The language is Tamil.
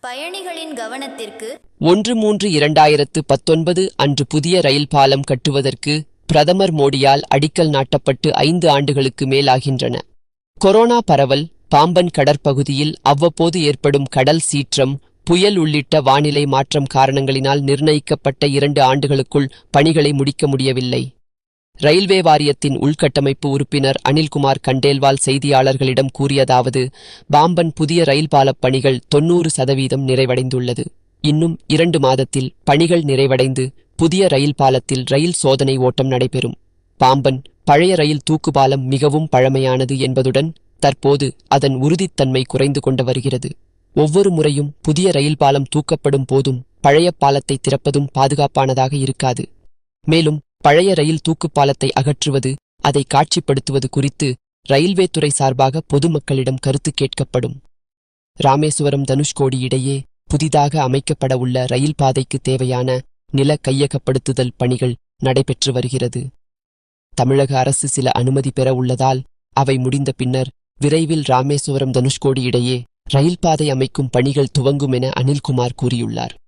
பயணிகளின் கவனத்திற்கு ஒன்று மூன்று இரண்டாயிரத்து பத்தொன்பது அன்று புதிய ரயில் பாலம் கட்டுவதற்கு பிரதமர் மோடியால் அடிக்கல் நாட்டப்பட்டு ஐந்து ஆண்டுகளுக்கு மேலாகின்றன. கொரோனா பரவல் பாம்பன் கடற்பகுதியில் அவ்வப்போது ஏற்படும் கடல் சீற்றம் புயல் உள்ளிட்ட வானிலை மாற்றம் காரணங்களினால் நிர்ணயிக்கப்பட்ட இரண்டு ஆண்டுகளுக்குள் பணிகளை முடிக்க முடியவில்லை. ரயில்வே வாரியத்தின் உள்கட்டமைப்பு உறுப்பினர் அனில்குமார் கண்டேல்வால் செய்தியாளர்களிடம் கூறியதாவது பாம்பன் புதிய ரயில் பாலப் பணிகள் தொன்னூறு சதவீதம் நிறைவடைந்துள்ளது. இன்னும் இரண்டு மாதத்தில் பணிகள் நிறைவடைந்து புதிய ரயில் பாலத்தில் ரயில் சோதனை ஓட்டம் நடைபெறும். பாம்பன் பழைய ரயில் தூக்குபாலம் மிகவும் பழமையானது என்பதுடன் தற்போது அதன் உறுதித்தன்மை குறைந்து கொண்டு வருகிறது. ஒவ்வொரு முறையும் புதிய ரயில் பாலம் தூக்கப்படும் போதும் பழைய பாலத்தை திறப்பதும் பாதுகாப்பானதாக இருக்காது. மேலும் பழைய ரயில் தூக்குப்பாலத்தை அகற்றுவது அதை காட்சிப்படுத்துவது குறித்து ரயில்வே துறை சார்பாக பொதுமக்களிடம் கருத்து கேட்கப்படும். ராமேஸ்வரம் தனுஷ்கோடி இடையே புதிதாக அமைக்கப்பட உள்ள ரயில் பாதைக்கு தேவையான நில கையகப்படுத்துதல் பணிகள் நடைபெற்று வருகிறது. தமிழக அரசு சில அனுமதி பெற உள்ளதால் அவை முடிந்த பின்னர் விரைவில் ராமேஸ்வரம் தனுஷ்கோடி இடையே ரயில் பாதை அமைக்கும் பணிகள் துவங்கும் என அனில்குமார் கூறியுள்ளார்.